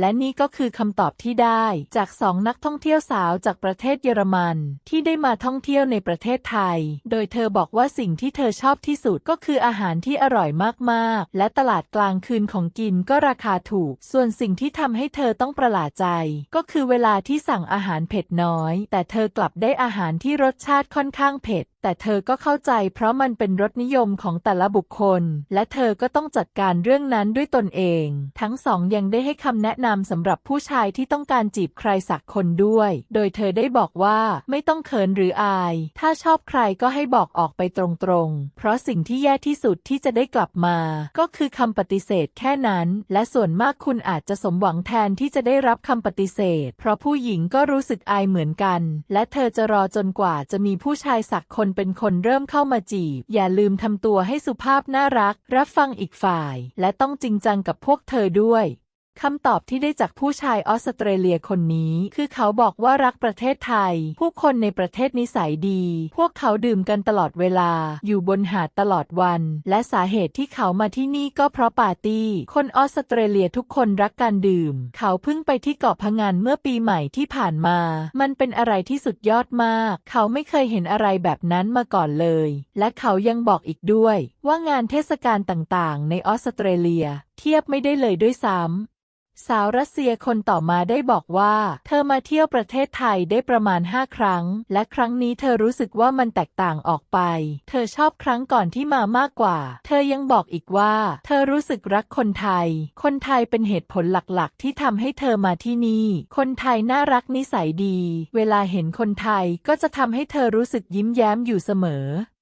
และนี่ก็คือคำตอบที่ได้จากสองนักท่องเที่ยวสาวจากประเทศเยอรมันที่ได้มาท่องเที่ยวในประเทศไทย โดยเธอบอกว่าสิ่งที่เธอชอบที่สุดก็คืออาหารที่อร่อยมากๆ และตลาดกลางคืนของกินก็ราคาถูก ส่วนสิ่งที่ทำให้เธอต้องประหลาดใจ ก็คือเวลาที่สั่งอาหารเผ็ดน้อย แต่เธอกลับได้อาหารที่รสชาติค่อนข้างเผ็ด แต่เธอก็เข้าใจเพราะมันเป็นรสนิยมของแต่ละบุคคล และเธอก็ต้องจัดการเรื่องนั้นด้วยตนเอง ทั้งสองยังได้ให้คำแนะนำสำหรับผู้ชายที่ต้องการจีบใครสักคนด้วย โดยเธอได้บอกว่าไม่ต้องเขินหรืออาย ถ้าชอบใครก็ให้บอกออกไปตรงๆ เพราะสิ่งที่แย่ที่สุดที่จะได้กลับมา ก็คือคำปฏิเสธแค่นั้น และส่วนมากคุณอาจจะสมหวังแทนที่จะได้รับคำปฏิเสธ เพราะผู้หญิงก็รู้สึกอายเหมือนกัน และเธอจะรอจนกว่าจะมีผู้ชายสักคนเป็นคนเริ่มเข้ามาจีบ อย่าลืมทำตัวให้สุภาพน่ารัก รับฟังอีกฝ่าย และต้องจริงจังกับพวกเธอด้วย คำตอบที่ได้จากผู้ชายออสเตรเลียคนนี้ คือเขาบอกว่ารักประเทศไทย ผู้คนในประเทศนิสัยดี พวกเขาดื่มกันตลอดเวลา อยู่บนหาดตลอดวัน และสาเหตุที่เขามาที่นี่ก็เพราะปาร์ตี้ คนออสเตรเลียทุกคนรักการดื่ม เขาเพิ่งไปที่เกาะพะงันเมื่อปีใหม่ที่ผ่านมา มันเป็นอะไรที่สุดยอดมาก เขาไม่เคยเห็นอะไรแบบนั้นมาก่อนเลย และเขายังบอกอีกด้วย ว่างานเทศกาลต่างๆ ในออสเตรเลียเทียบไม่ได้เลยด้วยซ้ำ สาวรัสเซียคนต่อมาได้บอกว่า เธอมาเที่ยวประเทศไทยได้ประมาณ5ครั้ง และครั้งนี้เธอรู้สึกว่ามันแตกต่างออกไป เธอชอบครั้งก่อนที่มามากกว่า เธอยังบอกอีกว่า เธอรู้สึกรักคนไทย คนไทยเป็นเหตุผลหลักๆ ที่ทำให้เธอมาที่นี่ คนไทยน่ารักนิสัยดี เวลาเห็นคนไทยก็จะทำให้เธอรู้สึกยิ้มแย้มอยู่เสมอ